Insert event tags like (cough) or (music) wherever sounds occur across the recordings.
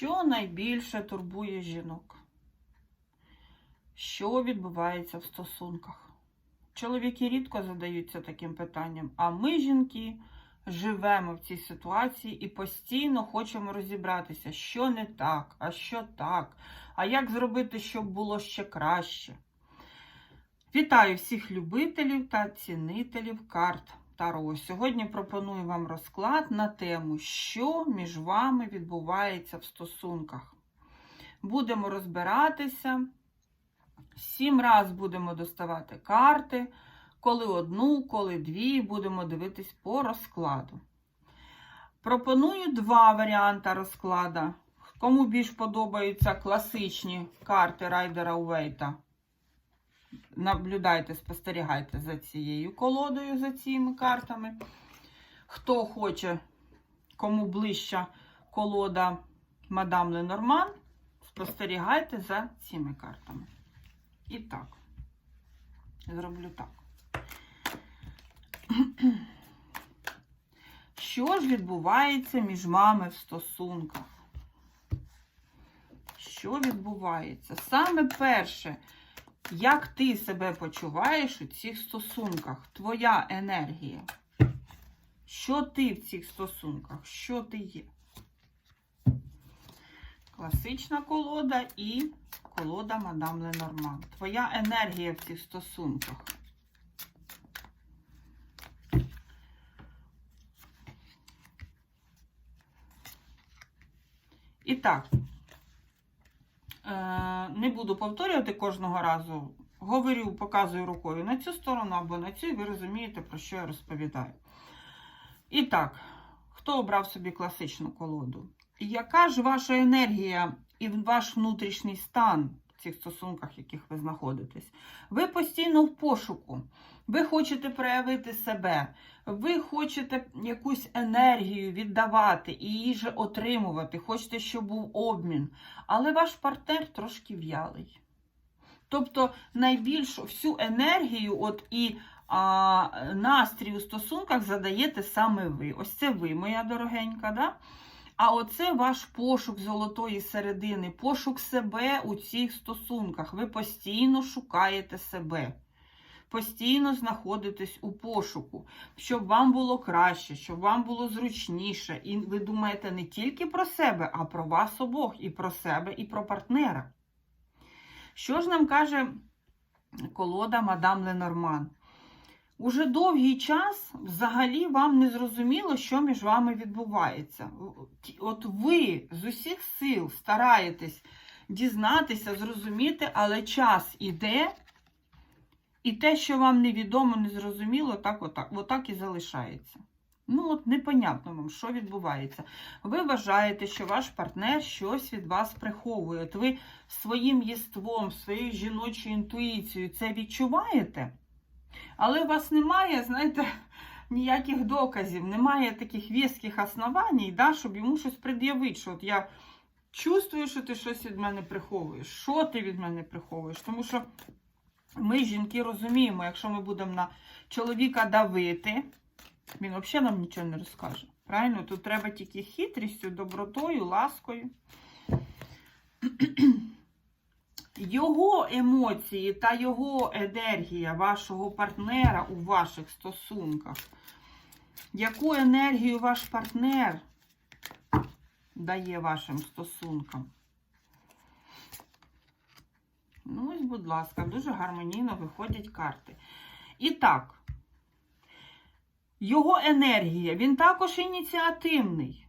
Що найбільше турбує жінок? Що відбувається в стосунках? Чоловіки рідко задаються таким питанням, а ми, жінки, живемо в цій ситуації і постійно хочемо розібратися, що не так, а що так, а як зробити, щоб було ще краще. Вітаю всіх любителів та цінителів карт Таро. Сьогодні пропоную вам розклад на тему, що між вами відбувається в стосунках. Будемо розбиратися. Сім раз будемо доставати карти, коли одну, коли дві, будемо дивитись по розкладу. Пропоную два варіанти розкладу. Кому більш подобаються класичні карти Райдера Уейта, наблюдайте, спостерігайте за цією колодою, за цими картами. Хто хоче, кому ближча колода Мадам Ленорман, спостерігайте за цими картами. І так, зроблю так. Що ж відбувається між вами в стосунках? Що відбувається? Саме перше, як ти себе почуваєш у цих стосунках? Твоя енергія. Що ти в цих стосунках? Що ти є? Класична колода і колода Мадам Ленорман. Твоя енергія в цих стосунках. І так, не буду повторювати кожного разу. Говорю, показую рукою на цю сторону або на цю, і ви розумієте, про що я розповідаю. І так, хто обрав собі класичну колоду? Яка ж ваша енергія і ваш внутрішній стан цих стосунках, в яких ви знаходитесь? Ви постійно в пошуку. Ви хочете проявити себе, ви хочете якусь енергію віддавати і її же отримувати, хочете, щоб був обмін. Але ваш партнер трошки в'ялий. Тобто найбільшу всю енергію от і а, настрій у стосунках задаєте саме ви. Ось це ви, моя дорогенька. Да? А оце ваш пошук золотої середини, пошук себе у цих стосунках. Ви постійно шукаєте себе. Постійно знаходитесь у пошуку, щоб вам було краще, щоб вам було зручніше. І ви думаєте не тільки про себе, а про вас обох, і про себе, і про партнера. Що ж нам каже колода Мадам Ленорман? Уже довгий час взагалі вам не зрозуміло, що між вами відбувається. От ви з усіх сил стараєтесь дізнатися, зрозуміти, але час іде, і те, що вам невідомо, не зрозуміло, так, отак, отак і залишається. Ну, от непонятно вам, що відбувається. Ви вважаєте, що ваш партнер щось від вас приховує. От ви своїм єством, своєю жіночою інтуїцією це відчуваєте? Але у вас немає, знаєте, (laughs) ніяких доказів, немає таких віских основань, да, щоб йому щось пред'явити. Що от я чувствую, що ти щось від мене приховуєш. Що ти від мене приховуєш? Тому що ми, жінки, розуміємо, якщо ми будемо на чоловіка давити, він взагалі нам нічого не розкаже. Правильно? Тут треба тільки хитрістю, добротою, ласкою. (clears throat) Його емоції та його енергія вашого партнера у ваших стосунках. Яку енергію ваш партнер дає вашим стосункам? Ну, ось, будь ласка, дуже гармонійно виходять карти. І так, його енергія, він також ініціативний.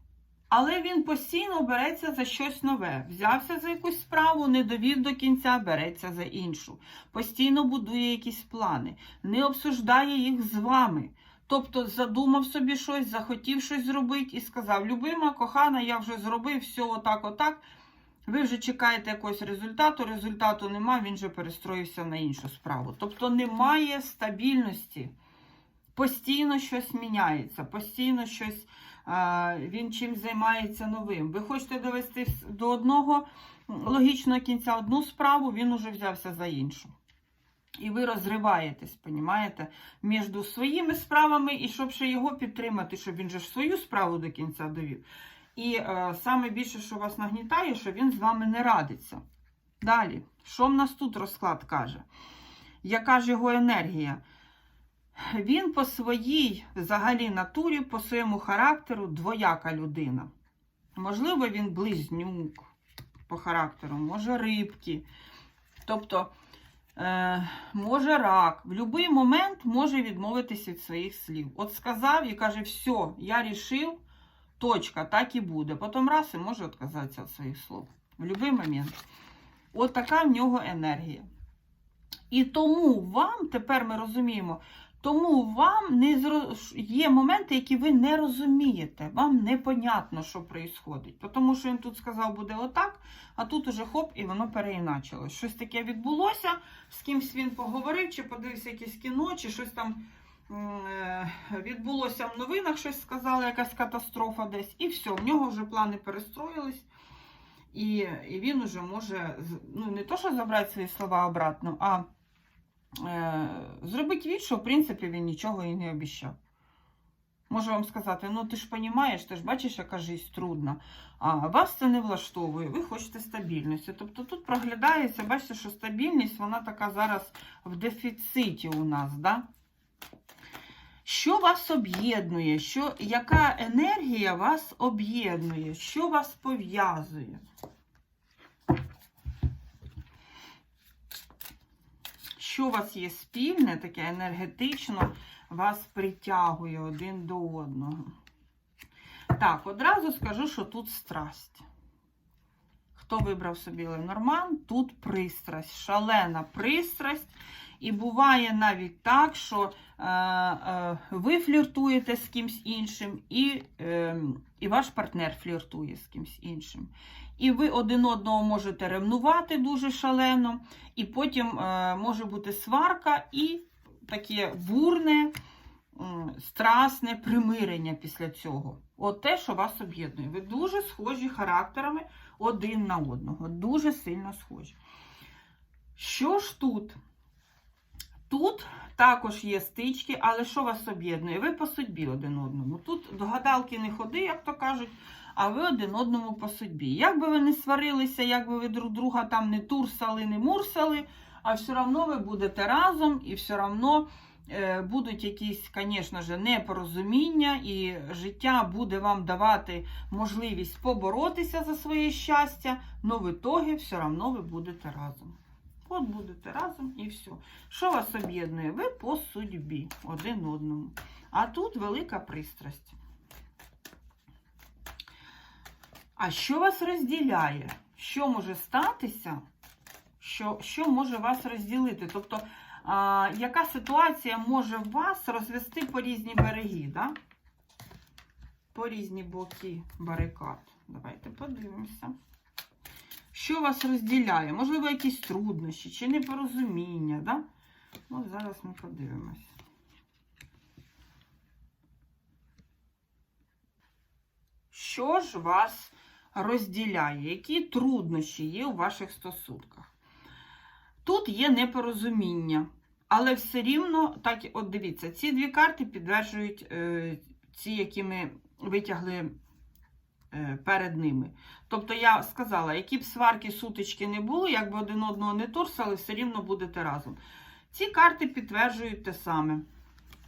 Але він постійно береться за щось нове. Взявся за якусь справу, не довів до кінця, береться за іншу. Постійно будує якісь плани, не обсуждає їх з вами. Тобто задумав собі щось, захотів щось зробити і сказав: Любима, кохана, я вже зробив все отак, отак. Ви вже чекаєте якогось результату, результату немає, він вже перестроївся на іншу справу. Тобто немає стабільності. Постійно щось міняється, постійно щось він чим займається новим. Ви хочете довести до одного логічного кінця одну справу, він уже взявся за іншу. І ви розриваєтесь, понімаєте, між своїми справами і щоб ще його підтримати, щоб він же свою справу до кінця довів. І е, саме більше, що вас нагнітає, що він з вами не радиться. Далі, що в нас тут розклад каже? Яка ж його енергія? Він по своїй взагалі натурі, по своєму характеру двояка людина. Можливо, він близнюк по характеру, може рибки. Тобто, е, може рак. В будь-який момент може відмовитись від своїх слів. От сказав і каже, все, я рішив, точка, так і буде. Потім раз і може відказатися від своїх слов. В будь-який момент. От така в нього енергія. І тому вам, тепер ми розуміємо, тому вам не зро... є моменти, які ви не розумієте. Вам непонятно, що відбувається. Тому що він тут сказав, буде отак, а тут уже хоп, і воно переіначилось. Щось таке відбулося, з кимсь він поговорив, чи подивився якесь кіно, чи щось там е, відбулося в новинах, щось сказали, якась катастрофа десь. І все, в нього вже плани перестроїлись. І, і він уже може ну, не то, що забрати свої слова обратно, а е, зробити від, що в принципі він нічого і не обіцяв. Можу вам сказати, ну ти ж розумієш, ти ж бачиш, яка життя трудна, а вас це не влаштовує, ви хочете стабільності. Тобто тут проглядається, бачите, що стабільність, вона така зараз в дефіциті у нас. Да? Що вас об'єднує? Що, яка енергія вас об'єднує? Що вас пов'язує? Що у вас є спільне, таке енергетично вас притягує один до одного? Так, одразу скажу, що тут страсть. Хто вибрав собі Ленорман, тут пристрасть, шалена пристрасть. І буває навіть так, що е, е, ви фліртуєте з кимсь іншим, і, е, і ваш партнер фліртує з кимсь іншим. І ви один одного можете ревнувати дуже шалено, і потім е, може бути сварка і таке бурне, страсне примирення після цього. От те, що вас об'єднує. Ви дуже схожі характерами один на одного. Дуже сильно схожі. Що ж тут? Тут також є стички, але що вас об'єднує? Ви по судьбі один одному. Тут до гадалки не ходи, як то кажуть, а ви один одному по судьбі. Як би ви не сварилися, як би ви друг друга там не турсали, не мурсали, а все одно ви будете разом і все одно е, будуть якісь, звісно ж, непорозуміння, і життя буде вам давати можливість поборотися за своє щастя, але в ітогі все одно ви будете разом. От будете разом і все. Що вас об'єднує? Ви по судьбі один одному. А тут велика пристрасть. А що вас розділяє? Що може статися? Що, що може вас розділити? Тобто, а, яка ситуація може вас розвести по різні береги? Да? По різні боки барикад. Давайте подивимося. Що вас розділяє? Можливо, якісь труднощі чи непорозуміння, да? Ну, зараз ми подивимось. Що ж вас розділяє? Які труднощі є у ваших стосунках? Тут є непорозуміння, але все рівно, так, от дивіться, ці дві карти підтверджують е, ці, які ми витягли е, перед ними. Тобто я сказала, які б сварки, сутички не були, якби один одного не турсали, все рівно будете разом. Ці карти підтверджують те саме.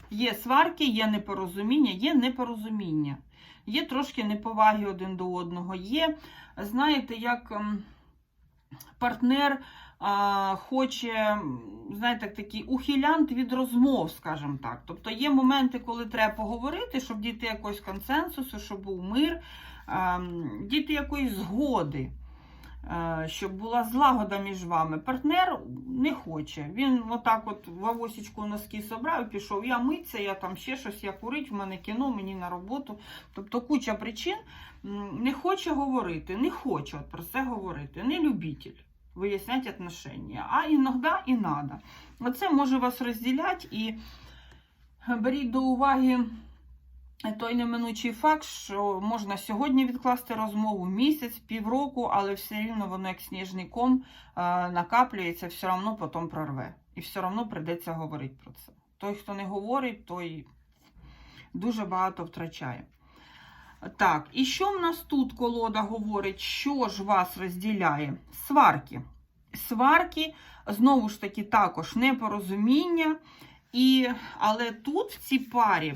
Є сварки, є непорозуміння, є непорозуміння, є трошки неповаги один до одного. Є, знаєте, як ем, партнер а, хоче, знаєте, такий ухилянт від розмов, скажімо так. Тобто є моменти, коли треба поговорити, щоб дійти якогось консенсусу, щоб був мир, а, дійти якоїсь згоди, щоб була злагода між вами. Партнер не хоче. Він отак от в носки собрав пішов. Я миться, я там ще щось, я курить, в мене кіно, мені на роботу. Тобто куча причин не хоче говорити, не хоче от про це говорити, не любитель. Вияснять отношения. А іноді і надо. Оце може вас розділяти і беріть до уваги той неминучий факт, що можна сьогодні відкласти розмову місяць, півроку, але все рівно воно як сніжний ком е, накаплюється, все одно потім прорве. І все одно прийдеться говорити про це. Той, хто не говорить, той дуже багато втрачає. Так, і що в нас тут колода говорить, що ж вас розділяє? Сварки. Сварки, знову ж таки, також непорозуміння. І, але тут в цій парі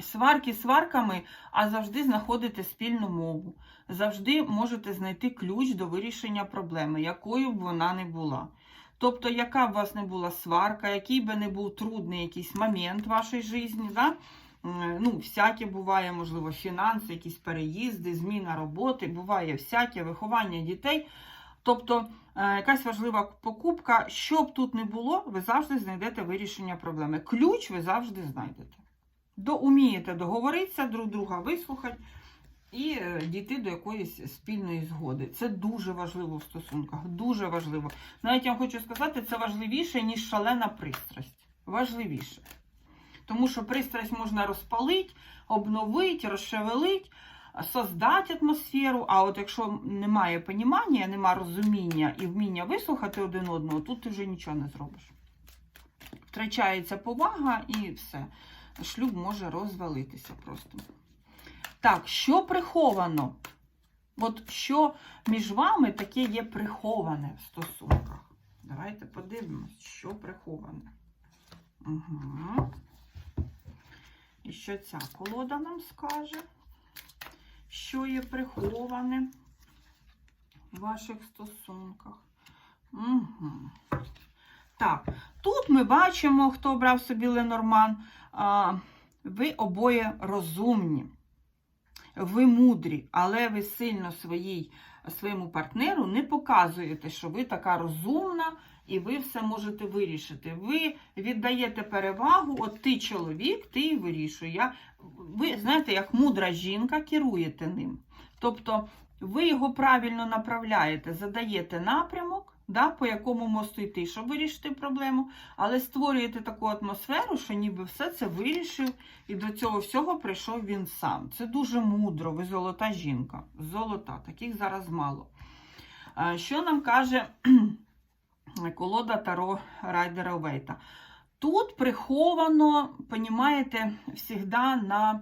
сварки сварками, а завжди знаходите спільну мову. Завжди можете знайти ключ до вирішення проблеми, якою б вона не була. Тобто, яка б у вас не була сварка, який би не був трудний якийсь момент в вашій житті, да? Ну, всяке буває, можливо, фінанси, якісь переїзди, зміна роботи, буває всяке виховання дітей. Тобто, е, якась важлива покупка, що б тут не було, ви завжди знайдете вирішення проблеми. Ключ ви завжди знайдете. До, умієте договоритися, друг друга вислухати і е, дійти до якоїсь спільної згоди. Це дуже важливо в стосунках. Дуже важливо. Навіть я вам хочу сказати, це важливіше, ніж шалена пристрасть. Важливіше. Тому що пристрасть можна розпалити, обновити, розшевелити, создати атмосферу. А от якщо немає понімання, немає розуміння і вміння вислухати один одного, тут ти вже нічого не зробиш. Втрачається повага і все. Шлюб може розвалитися просто. Так, що приховано? От що між вами таке є приховане в стосунках? Давайте подивимось, що приховане. Угу. І що ця колода нам скаже? Що є приховане в ваших стосунках? Угу. Так, тут ми бачимо, хто обрав собі Ленорман, ви обоє розумні, ви мудрі, але ви сильно своїй, своєму партнеру не показуєте, що ви така розумна і ви все можете вирішити. Ви віддаєте перевагу, от ти чоловік, ти і вирішує. Ви знаєте, як мудра жінка керуєте ним. Тобто ви його правильно направляєте, задаєте напрямок, да, по якому мосту йти, щоб вирішити проблему, але створюєте таку атмосферу, що ніби все це вирішив, і до цього всього прийшов він сам. Це дуже мудро, ви золота жінка. Золота, таких зараз мало. Що нам каже (clears throat) колода Таро Райдера Вейта? Тут приховано, понімаєте, завжди на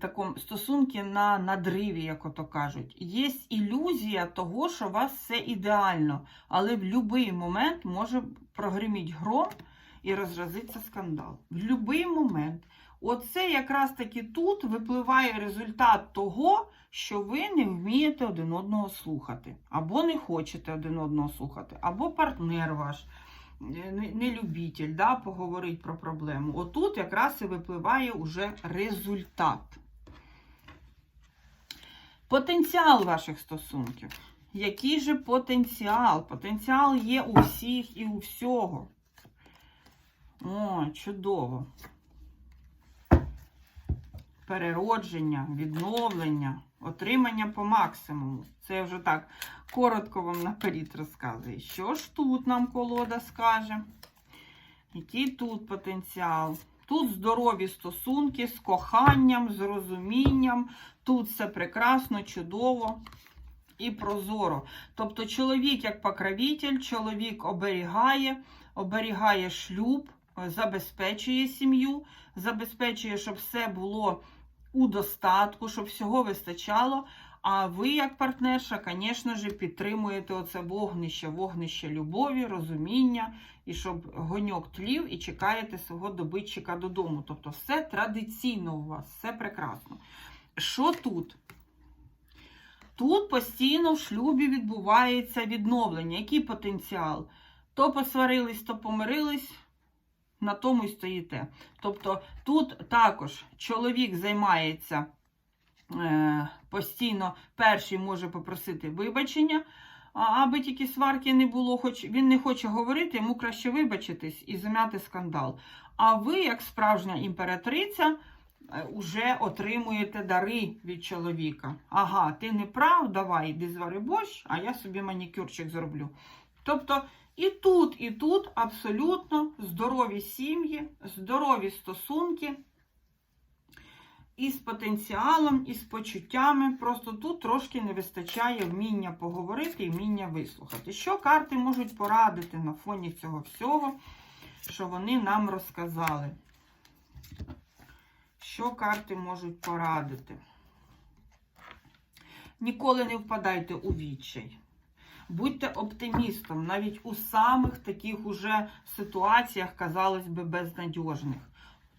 такому стосунки на надриві, як ото кажуть. Є ілюзія того, що у вас все ідеально, але в будь-який момент може прогриміть гром і розразиться скандал. В будь-який момент. Оце якраз таки тут випливає результат того, що ви не вмієте один одного слухати, або не хочете один одного слухати, або партнер ваш е, не, не любитель, да, поговорить про проблему. Отут якраз і випливає уже результат. Потенціал ваших стосунків. Який же потенціал? Потенціал є у всіх і у всього. О, чудово. Переродження, відновлення, отримання по максимуму. Це вже так коротко вам наперед розказую. Що ж тут нам колода скаже? Який тут потенціал? Тут здорові стосунки з коханням, з розумінням. Тут все прекрасно, чудово і прозоро. Тобто чоловік як покровитель, чоловік оберігає, оберігає шлюб, забезпечує сім'ю, забезпечує, щоб все було у достатку, щоб всього вистачало. А ви, як партнерша, звісно ж, підтримуєте оце вогнище, вогнище любові, розуміння, і щоб гоньок тлів, і чекаєте свого добитчика додому. Тобто, все традиційно у вас, все прекрасно. Що тут? Тут постійно в шлюбі відбувається відновлення. Який потенціал? То посварились, то помирились, на тому й стоїте. Тобто тут також чоловік займається е, постійно, перший може попросити вибачення, аби тільки сварки не було, хоч він не хоче говорити, йому краще вибачитись і зам'яти скандал. А ви, як справжня імператриця, е, уже отримуєте дари від чоловіка. Ага, ти не прав, давай, іди звари борщ, а я собі манікюрчик зроблю. Тобто і тут, і тут абсолютно здорові сім'ї, здорові стосунки і з потенціалом, і з почуттями. Просто тут трошки не вистачає вміння поговорити і вміння вислухати. Що карти можуть порадити на фоні цього всього, що вони нам розказали? Що карти можуть порадити? Ніколи не впадайте у відчай. Будьте оптимістом, навіть у самих таких уже ситуаціях, казалось би, безнадіжних.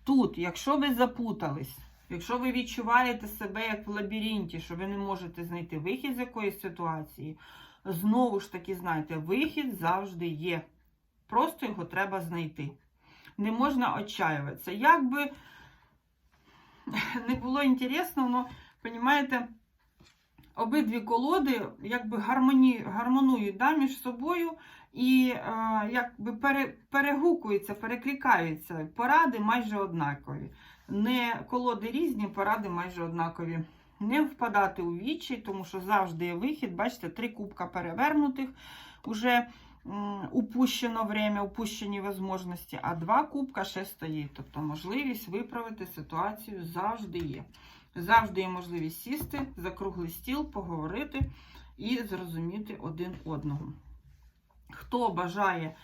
Тут, якщо ви запутались, якщо ви відчуваєте себе як в лабіринті, що ви не можете знайти вихід з якоїсь ситуації, знову ж таки, знайте, вихід завжди є. Просто його треба знайти. Не можна отчаюватися. Як би не було інтересно, але, розумієте, обидві колоди якби гармоні, гармонують да, між собою і е, якби пере, перегукуються, перекликаються. Поради майже однакові. Не колоди різні, поради майже однакові. Не впадати у відчай, тому що завжди є вихід. Бачите, три кубка перевернутих. Уже упущено время, упущені можливості, а два кубка ще стоїть. Тобто можливість виправити ситуацію завжди є. Завжди є можливість сісти за круглий стіл, поговорити і зрозуміти один одного. Хто бажає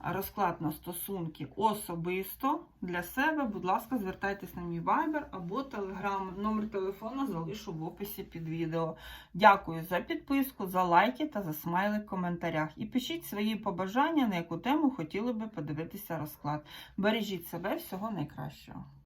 розклад на стосунки особисто для себе, будь ласка, звертайтесь на мій вайбер або телеграм. Номер телефону залишу в описі під відео. Дякую за підписку, за лайки та за смайли в коментарях. І пишіть свої побажання, на яку тему хотіли би подивитися розклад. Бережіть себе, всього найкращого.